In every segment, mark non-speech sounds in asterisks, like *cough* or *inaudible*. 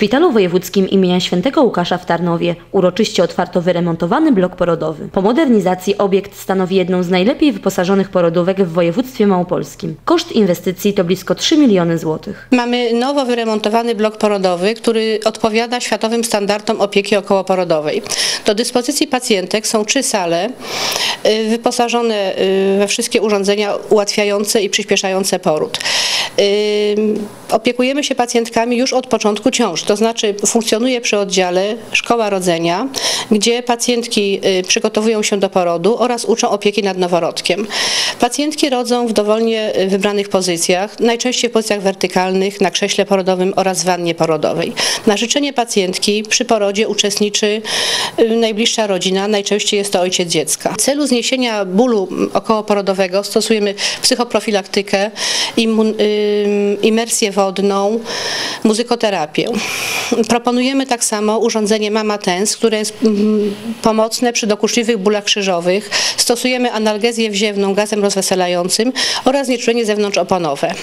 Szpitalu Wojewódzkim imienia Świętego Łukasza w Tarnowie uroczyście otwarto wyremontowany blok porodowy. Po modernizacji obiekt stanowi jedną z najlepiej wyposażonych porodówek w województwie małopolskim. Koszt inwestycji to blisko 3 miliony złotych. Mamy nowo wyremontowany blok porodowy, który odpowiada światowym standardom opieki okołoporodowej. Do dyspozycji pacjentek są trzy sale y, wyposażone y, we wszystkie urządzenia ułatwiające i przyspieszające poród. Opiekujemy się pacjentkami już od początku ciąż, to znaczy funkcjonuje przy oddziale szkoła rodzenia, gdzie pacjentki y, przygotowują się do porodu oraz uczą opieki nad noworodkiem. Pacjentki rodzą w dowolnie y, wybranych pozycjach, najczęściej w pozycjach wertykalnych, na krześle porodowym oraz w wannie porodowej. Na życzenie pacjentki przy porodzie uczestniczy y, najbliższa rodzina, najczęściej jest to ojciec dziecka. W celu zniesienia bólu mm, okołoporodowego stosujemy psychoprofilaktykę, imun, ym, imersję wodną, muzykoterapię. Proponujemy tak samo urządzenie Mama Tens, które jest pomocne przy dokuczliwych bólach krzyżowych. Stosujemy analgezję wziewną gazem rozweselającym oraz nieczulenie zewnątrzoponowe.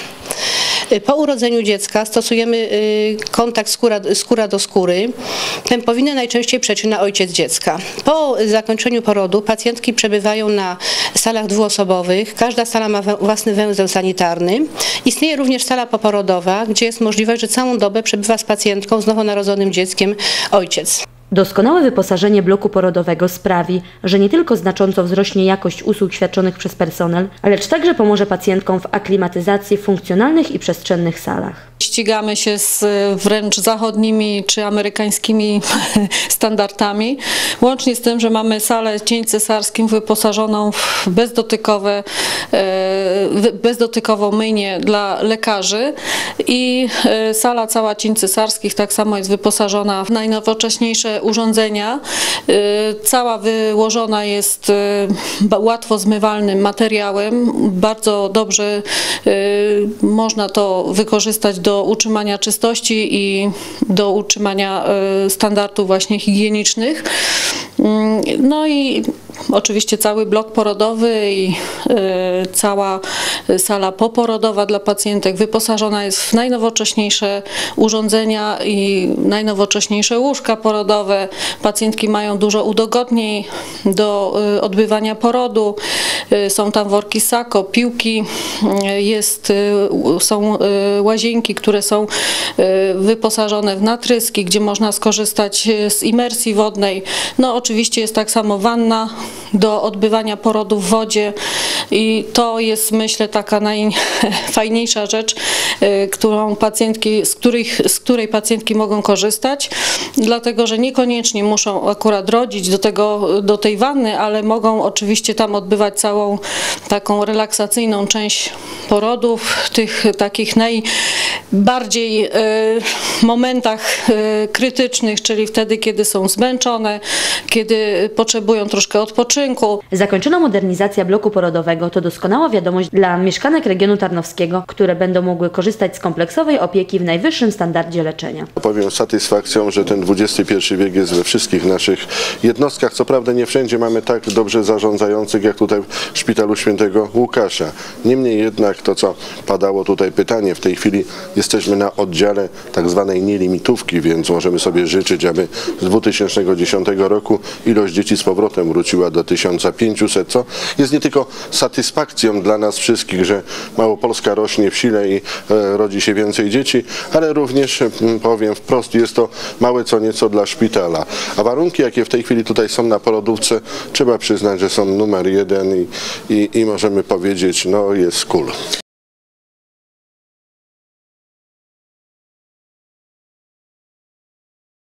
Y, Po urodzeniu dziecka stosujemy y, kontakt skóra, skóra do skóry. Pępowinę najczęściej przecina ojciec dziecka. Po zakończeniu porodu pacjentki przebywają na salach dwuosobowych. Każda sala ma własny węzeł sanitarny. Istnieje również sala poporodowa, gdzie jest możliwość, że całą dobę przebywa z pacjentką, z nowonarodzonym dzieckiem ojciec. Doskonałe wyposażenie bloku porodowego sprawi, że nie tylko znacząco wzrośnie jakość usług świadczonych przez personel, lecz także pomoże pacjentkom w aklimatyzacji w funkcjonalnych i przestrzennych salach. Ścigamy się z wręcz zachodnimi czy amerykańskimi *laughs* standardami, łącznie z tym, że mamy salę cień cesarskim wyposażoną w bezdotykowe, e, bezdotykową myjnię dla lekarzy i e, sala cała cień cesarskich tak samo jest wyposażona w najnowocześniejsze urządzenia. E, Cała wyłożona jest łatwo zmywalnym materiałem, bardzo dobrze można to wykorzystać do utrzymania czystości i do utrzymania e, standardów właśnie higienicznych. Mm, No i oczywiście cały blok porodowy i e, cała sala poporodowa dla pacjentek wyposażona jest w najnowocześniejsze urządzenia i najnowocześniejsze łóżka porodowe. Pacjentki mają dużo udogodnień do e, odbywania porodu. E, Są tam worki sako, piłki, e, jest, są łazienki, które są wyposażone w natryski, gdzie można skorzystać z imersji wodnej. No oczywiście jest tak samo wanna do odbywania porodu w wodzie. I to jest myślę taka najfajniejsza rzecz, którą pacjentki, z, których, z której pacjentki mogą korzystać, dlatego że niekoniecznie muszą akurat rodzić do, tego, do tej wanny, ale mogą oczywiście tam odbywać całą taką relaksacyjną część porodów, tych takich najbardziej e, momentach e, krytycznych, czyli wtedy, kiedy są zmęczone, kiedy potrzebują troszkę odpoczynku. Zakończona modernizacja bloku porodowego to doskonała wiadomość dla mieszkanek regionu tarnowskiego, które będą mogły korzystać z kompleksowej opieki w najwyższym standardzie leczenia. Powiem z satysfakcją, że ten XXI wiek jest we wszystkich naszych jednostkach. Co prawda nie wszędzie mamy tak dobrze zarządzających jak tutaj w Szpitalu Świętego Łukasza. Niemniej jednak to, co padało tutaj pytanie, w tej chwili jesteśmy na oddziale tak zwanej nielimitówki, więc możemy sobie życzyć, aby z 2010 roku ilość dzieci z powrotem wróciła do 1500, co jest nie tylko satysfakcją dla nas wszystkich, że Małopolska rośnie w sile i e, rodzi się więcej dzieci, ale również mm, powiem wprost, jest to małe co nieco dla szpitala. A warunki, jakie w tej chwili tutaj są na porodówce, trzeba przyznać, że są numer jeden i, i, i możemy powiedzieć, no jest cool.